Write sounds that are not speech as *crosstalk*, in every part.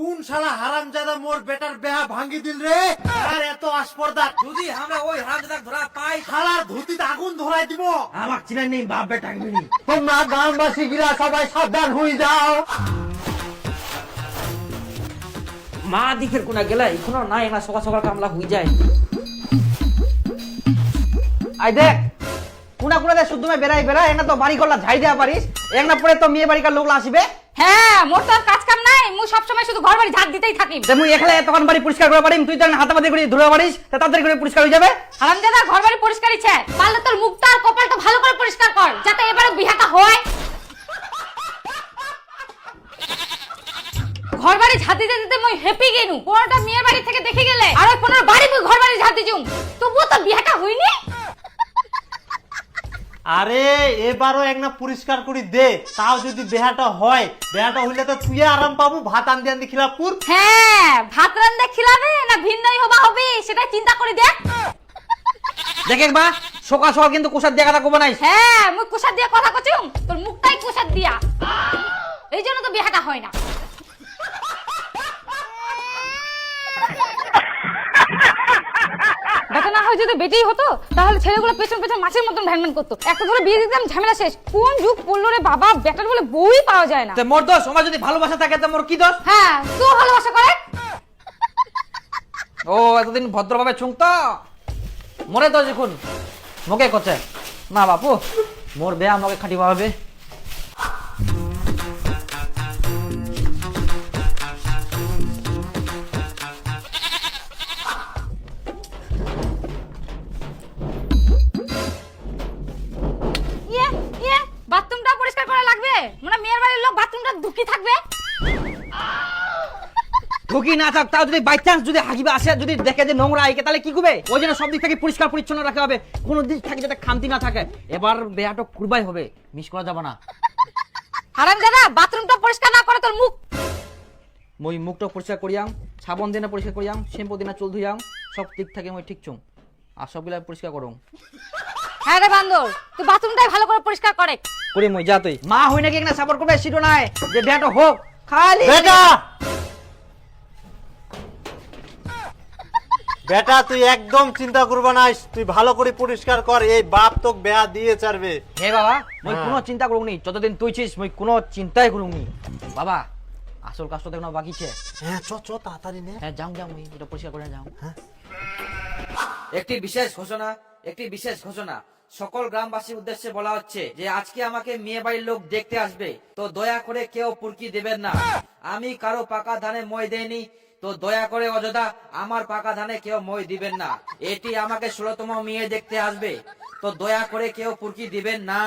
কোন শালা হারামজাদা মোর বেটার বেহা ভাঙ্গি দিল রে? আর এত আসপর্দা যদি আমরা ওই হারামজাদাকে ধরা পাই শালার ধুতিতে আগুন ধরাই দিব। আমার চিনা নেই বাপ বেটা মিনি তোমরা গ্রামবাসী গিরা সবাই সাবধান হয়ে যাও। মা দিকের কোনা গেলে এখনও নাই না সকাল সকাল কামলা হয়ে যায়। আই দেখ কোনা কোনা দে শুদ্ধ বেড়াই বেড়া এনা তো বাড়ি করলা ঝাই দেওয়া পারিস একনা পরে তো মেয়ে বাড়িকার লোকলা আসবে। হ্যাঁ মোর তো আর কাজ কাম নাই মুই সবসময় শুধু ঘর বাড়ি ঝাড় দিতেই থাকি। যে মুই একলা তখন বাড়ি পরিষ্কার করে পারিম তুই করে ধুলে পারিস তা তাড়াতাড়ি করে পরিষ্কার হয়ে যাবে? হারামজাদা ঘর বাড়ি পরিষ্কারই চায় পারলে তোর মুখটা আর কপালটা ভালো করে পরিষ্কার কর যাতে এবারে বিহাটা হয়। ঘর বাড়ি দিতে দিতে মই হ্যাপি গেনু। কোনটা মেয়ের বাড়ি থেকে দেখে গেলে আর ওই বাড়ি মুই ঘর বাড়ি ঝাড় দিজুম তবুও তো বিহাটা হইনি আরে এবারও এক না পরিষ্কার করে দে। তাও যদি বেহাটা হয় বেহাটা হইলে তো তুই আরাম পাবো ভাত আনতে আনতে খিলাপুর। হ্যাঁ ভাত রান্ধে খিলাবে না ভিন্নই হবা হবে সেটা চিন্তা করে দেখ। দেখ একবা সকাল সকাল কিন্তু কোষার দিয়ে কথা কবে নাই। হ্যাঁ মুই কুসার দিয়া কথা কচুম তোর মুখটাই কুসার দিয়া। এই জন্য তো বিহাটা হয় না। হয় যদি বেটেই হতো তাহলে ছেলেগুলো পেছন পেছন মাছের মতন ভ্যানম্যান করতো। একটা ধরে বিয়ে দিতাম ঝামেলা শেষ। কোন যুগ পড়ল রে বাবা? বেটার বলে বই পাওয়া যায় না। তো মোর দোষ আমার যদি ভালোবাসা থাকে তো মোর কি দোষ? হ্যাঁ তো ভালোবাসা করে। ও এতদিন ভদ্রভাবে ছুংতো মরে তো দেখুন। মোকে করছে। না বাপু মোর বেয়া আমাকে খাটি পাবে ঢুকি না থাক তাও যদি বাই চান্স যদি হাগিবে আসে যদি দেখে যে নোংরা আইকে তাহলে কি করবে? ওই জন্য সব দিক থেকে পরিষ্কার পরিচ্ছন্ন রাখা হবে। কোনো দিক থেকে যাতে খামতি না থাকে। এবার বেয়াটা কুরবাই হবে মিস করা যাবে না। হারাম দাদা বাথরুমটা পরিষ্কার না করে তোর মুখ। মই মুখটা পরিষ্কার করিয়াম সাবন দিনে পরিষ্কার করিয়াম শ্যাম্পু দিনে চুল ধুইয়াম সব দিক থেকে মই ঠিক চুম। আর সবগুলা পরিষ্কার করুম। হ্যাঁ রে বান্দর তুই বাথরুমটাই ভালো করে পরিষ্কার করে। করি মই যা তুই। মা হই নাকি না সাপোর্ট করবে? সিটো নাই। যে বেয়াটা হোক খালি বেটা! বেটা তুই একদম চিন্তা করবা না তুই ভালো করে পরিষ্কার কর এই বাপ তোক বেহা দিয়ে চারবে হে বাবা মই হ্যাঁ। কোনো চিন্তা করুনি যতদিন তুই ছিস মই কোনো চিন্তাই করুনি বাবা আসল কাজটা দেখো বাকি ছে হ্যাঁ চ চ তাড়াতাড়ি নে। হ্যাঁ যাও যাও মই এটা পরিষ্কার করে যাও। একটি বিশেষ ঘোষণা একটি বিশেষ ঘোষণা। সকল গ্রামবাসীর উদ্দেশ্যে বলা হচ্ছে যে আজকে আমাকে মেয়ে বাড়ির লোক দেখতে আসবে। তো দয়া করে কেউ পুরকি দেবেন না। আমি কারও পাকা ধানে মই দেয়নি তো দয়া করে অযথা আমার পাকা ধানে কেউ মই দিবেন না। এটি আমাকে ষোলতম মেয়ে দেখতে আসবে। তো দয়া করে কেউ পুরকি দিবেন না।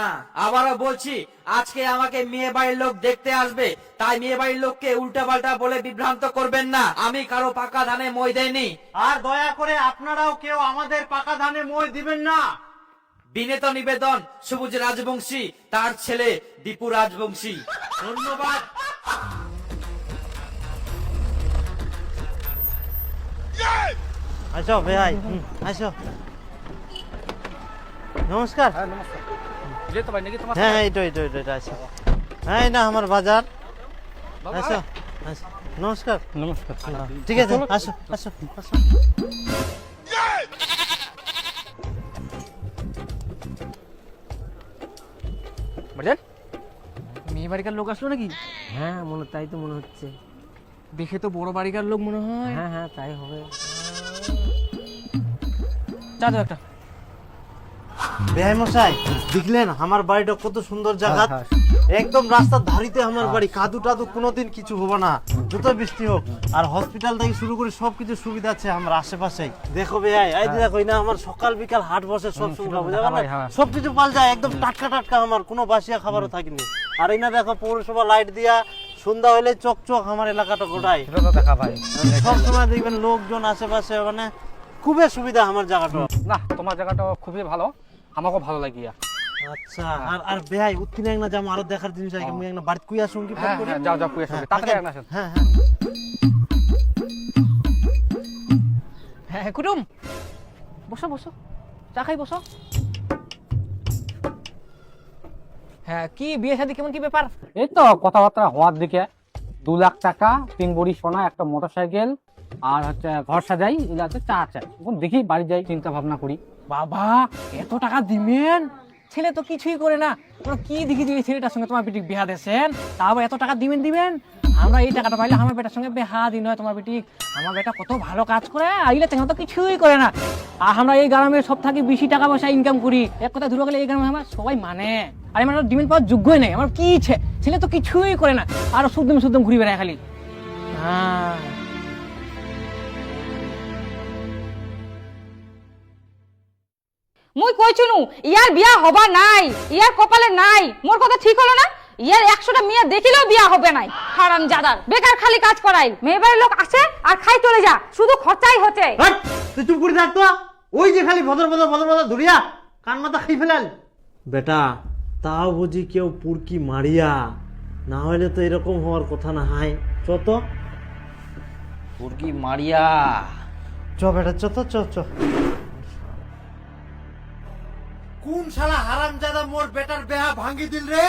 আবারও বলছি আজকে আমাকে মেয়ে বাড়ির লোক দেখতে আসবে। তাই মেয়ে বাড়ির লোককে উল্টা পাল্টা বলে বিভ্রান্ত করবেন না। আমি কারও পাকা ধানে মই দেয়নি আর দয়া করে আপনারাও কেউ আমাদের পাকা ধানে মই দিবেন না। বিনেত নিবেদন সবুজ রাজবংশী তার ছেলে দীপু রাজবংশী। ধন্যবাদ। আসো ভাই আসো। নমস্কার। হ্যাঁ এইটো এইটো এইটো এটা আসো হ্যাঁ এই না আমার বাজার। আসো। নমস্কার। নমস্কার ঠিক আছে আসো আসো আসো। মেয়ে বাড়িকার লোক আসলো নাকি? হ্যাঁ মনে তাই তো মনে হচ্ছে। দেখে তো বড় বাড়িকার লোক মনে হয়। হ্যাঁ হ্যাঁ তাই হবে। চা দাও একটা বেহাই মশাই দেখলেন আমার বাড়িটা কত সুন্দর জায়গা? হ্যাঁ, একদম রাস্তার ধারিতে আমার বাড়ি। কাদু টাদু কোনোদিন কিছু হবে না। যত বৃষ্টি হোক। আর হসপিটাল থেকে শুরু করে সবকিছু সুবিধা আছে আমার আশেপাশে দেখো বেহাই এই দেখো না আমার সকাল বিকাল হাট বসে সব সুবিধা বুঝা গেল হ্যাঁ। সবকিছু পাল যায় একদম টাটকা টাটকা আমার। কোনো বাসিয়া খাবারও থাকেনি। আর এই না দেখো পৌরসভা লাইট দিয়া সন্ধ্যা হলে চকচক আমার এলাকাটা গোটাই সেটা দেখা ভাই সব সময় দেখবেন লোকজন আশেপাশে মানে খুবই সুবিধা আমার জায়গাটা। না তোমার জায়গাটা খুবই ভালো। আমাকেও ভালো লাগিয়া। আচ্ছা আর আর বেহাই উত্তিনে এক যাম আরও দেখার জিনিস আছে আমি এক বাড়িতে কুই আসুন কি ফোন হ্যাঁ করি? হ্যাঁ যাও যাও কুয়ে সঙ্গে তাড়াতাড়ি হ্যাঁ, আগে হ্যাঁ হ্যাঁ। হ্যাঁ কুটুম। বসো বসো। চা খাই বসো। হ্যাঁ কি বিয়ে শাদী কেমন কি ব্যাপার? এই তো কথাবার্তা হওয়ার দিকে দু লাখ টাকা তিন বড়ি সোনা একটা মোটর সাইকেল আর হচ্ছে ঘর সাজাই এগুলো হচ্ছে চা চাই। এখন দেখি বাড়ি যাই, চিন্তা ভাবনা করি। বাবা, এত টাকা দিবেন? ছেলে তো কিছুই করে না। তোমরা কি দেখি দিয়ে ছেলেটার সঙ্গে তোমার বেটি বিহা দিয়েছেন? তারপর এত টাকা দিবেন দিবেন? আমরা এই টাকাটা পাইলে আমার বেটার সঙ্গে বেহা দিন হয় তোমার বেটি। আমার বেটা কত ভালো কাজ করে আইলে তেমন তো কিছুই করে না। আর আমরা এই গ্রামে সব থাকি বেশি টাকা পয়সা ইনকাম করি। এক কথা ধরে গেলে এই গ্রামে আমার সবাই মানে। আর আমার ডিমেন্ট পাওয়ার যোগ্যই নেই, আমার কি ইচ্ছে? ছেলে তো কিছুই করে না। আর শুদ্ধম শুদ্ধম ঘুরি বেড়ায় খালি। হ্যাঁ। মুই কইছুনু ইয়ার বিয়া হবা নাই ইয়ার কপালে নাই মোর কথা ঠিক হলো না? ইয়ার একশোটা মেয়ে দেখিলেও বিয়া হবে নাই। হারাম জাদার বেকার খালি কাজ করাই মেয়ে বাড়ির লোক আসে আর খাই চলে যা শুধু খরচাই হচ্ছে। হাট! তুই চুপ করে থাক তো। ওই যে খালি ভদর ভদর ভদর ভদর ধরিয়া কান মাথা খাই ফেলাল। বেটা তাও বুঝি কেউ পুরকি মারিয়া না হলে তো এরকম হওয়ার কথা না হাই। চ তো। মুরগি মারিয়া। চ বেটা চ তো চ চ। কোন শালা হারামজাদা মোর বেটার বেহা ভাঙ্গি দিল রে?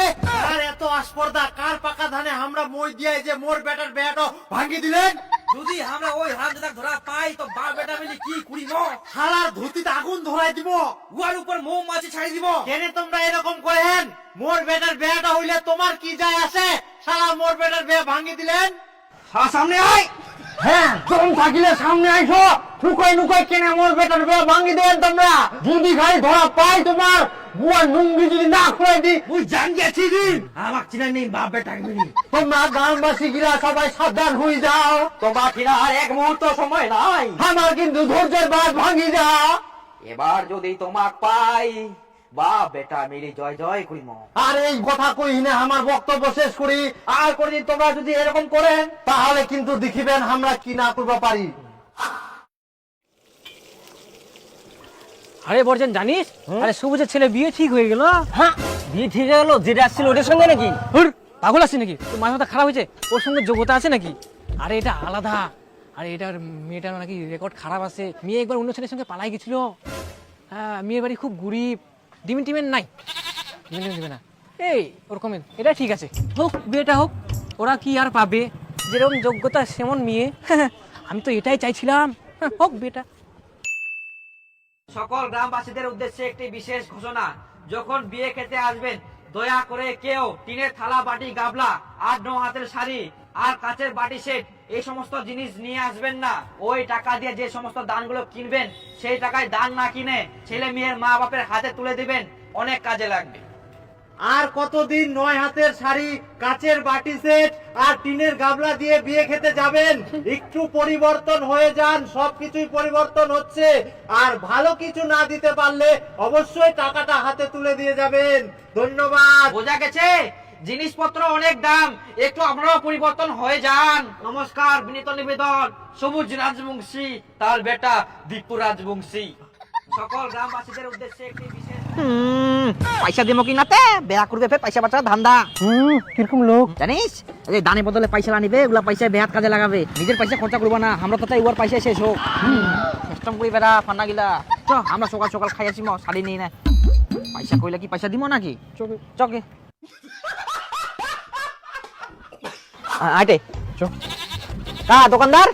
আর এত আসপর্দা কার পাকা ধানে আমরা মই দিয়ে যে মোর বেটার বেহাটা ভাঙ্গি দিলেন? যদি আমরা ওই হারামজাদা ধরা পাই তো বাপ বেটা মিলে কি করিব? শালার ধুতিতে আগুন ধরাই দিব। উয়ার উপর মৌমাছি ছাড়ি দিব। কেনে তোমরা এরকম করেন? মোর বেটার বেহাটা হইলে তোমার কি যায় আসে? শালা মোর বেটার বেহা ভাঙ্গি দিলেন? সামনে আয়! হ্যাঁ থাকিলে সামনে আইসো। নুকই নুকই কেনে মোর বেটার ভাঙ্গি দেন তোমরা। যদি খাই ধরা পাই তোমার বুয়া নুঙ্গি যদি না খুলে দি। তুই জান গেছি দিন আমাক চিনাই নেই বাপ বেটা তোমরা গ্রামবাসী গিরা সবাই সাবধান হয়ে যাও। তোমার কিনা আর এক মুহূর্ত সময় নাই। আমার কিন্তু ধৈর্যের বাদ ভাঙ্গি যা। এবার যদি তোমাক পাই বাপ বেটা জয় জয় করিম আর এই কথা কই না আমার বক্তব্য শেষ করি? আর কোনদিন তোমরা যদি এরকম করেন। তাহলে কিন্তু দেখিবেন আমরা কি না পারি। আরে বর্জন জানিস? আরে সবুজের ছেলে বিয়ে ঠিক হয়ে গেল। হ্যাঁ। বিয়ে ঠিক হয়ে গেলো যেটা আসছিল ওটার সঙ্গে নাকি? পাগল আছে নাকি? তোর মাথা মাথা খারাপ হয়েছে? ওর সঙ্গে যোগ্যতা আছে নাকি? আরে এটা আলাদা। আরে এটার মেয়েটার নাকি রেকর্ড খারাপ আছে। মেয়ে একবার অন্য ছেলের সঙ্গে পালাই গেছিল। হ্যাঁ মেয়ের বাড়ি খুব গরিব। ডিমেন টিমেন নাই। ডিমেন দিবে না এই ওরকম এটা ঠিক আছে। হোক বিয়েটা হোক ওরা কি আর পাবে? যেরকম যোগ্যতা সেমন মেয়ে। *laughs* আমি তো এটাই চাইছিলাম। হ্যাঁ, হোক বিয়েটা। সকল গ্রামবাসীদের উদ্দেশ্যে একটি বিশেষ ঘোষণা। যখন বিয়ে খেতে আসবেন দয়া করে কেউ টিনের থালা বাটি গাবলা আর ন হাতের শাড়ি আর কাচের বাটি সেট এই সমস্ত জিনিস নিয়ে আসবেন না। ওই টাকা দিয়ে যে সমস্ত দানগুলো কিনবেন সেই টাকায় দান না কিনে ছেলে মেয়ের মা বাপের হাতে তুলে দিবেন অনেক কাজে লাগবে। আর কতদিন নয় হাতের শাড়ি কাচের বাটি সেট আর টিনের গাবলা দিয়ে বিয়ে খেতে যাবেন? একটু পরিবর্তন হয়ে যান সবকিছুই পরিবর্তন হচ্ছে। আর ভালো কিছু না দিতে পারলে অবশ্যই টাকাটা হাতে তুলে দিয়ে যাবেন। ধন্যবাদ। বোঝা গেছে? জিনিসপত্র অনেক দাম একটু আপনারাও পরিবর্তন হয়ে যান। নমস্কার বিনীত নিবেদন। সবুজ রাজবংশী তার বেটা দীপু রাজবংশী। সকল গ্রামবাসীদের উদ্দেশ্যে একটি বিশেষ পয়সা দিমো কি নাতে? বেয়া করবে ফের পয়সা বাঁচার ধান্দা। হুম কীরকম লোক? জানিস? এই দানে বদলে পয়সা আনিবে ওগুলা পয়সা বেহাত কাজে লাগাবে। নিজের পয়সা খরচা করব না আমরা তো চাই ওর পয়সা শেষ হোক। সিস্টেম করি বেড়া ফান্না গিলা। চ আমরা সকাল সকাল খাই আসি শাড়ি নিই না। পয়সা কইলে কি পয়সা দিব নাকি? চোখে চকে আইটে চোখ হ্যাঁ দোকানদার?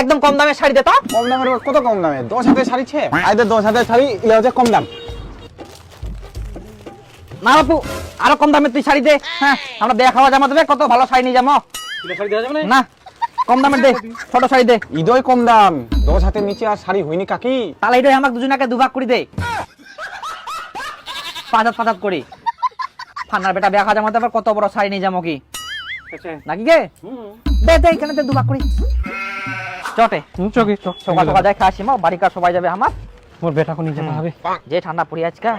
একদম কম দামে শাড়ি দে তো। কম দামের কত কম দামে? দশ হাতের শাড়ি ছে? আইতে দশ হাতের শাড়ি ইলে হচ্ছে কম দাম। না বাপু আরও কম দামে তুই শাড়ি দে। হ্যাঁ আমরা বেয়া খাওয়া জামা দেবে কত ভালো শাড়ি নিয়ে যাব। শাড়ি দেওয়া যাবে না? না কম দামের দে ছোট শাড়ি দে। ঈদই কম দাম। দশ হাতের নিচে আর শাড়ি হয়নি কাকি। তাহলে এটাই আমাকে দুজনাকে দুভাগ করে দে। পাঁচ হাত পাঁচ হাত করি। ফান্নার বেটা বেয়া খাওয়া জামা দেবে কত বড় শাড়ি নিয়ে যাব কি? নাকি গে দে দে এখানে দে দুবা করি চটে। চকে চোখ সকাল সকাল যাই খাসি মা বাড়ি কার সবাই যাবে আমার। মোর বেটাকে নিয়ে যেতে হবে। যে ঠান্ডা পড়ি আজকে।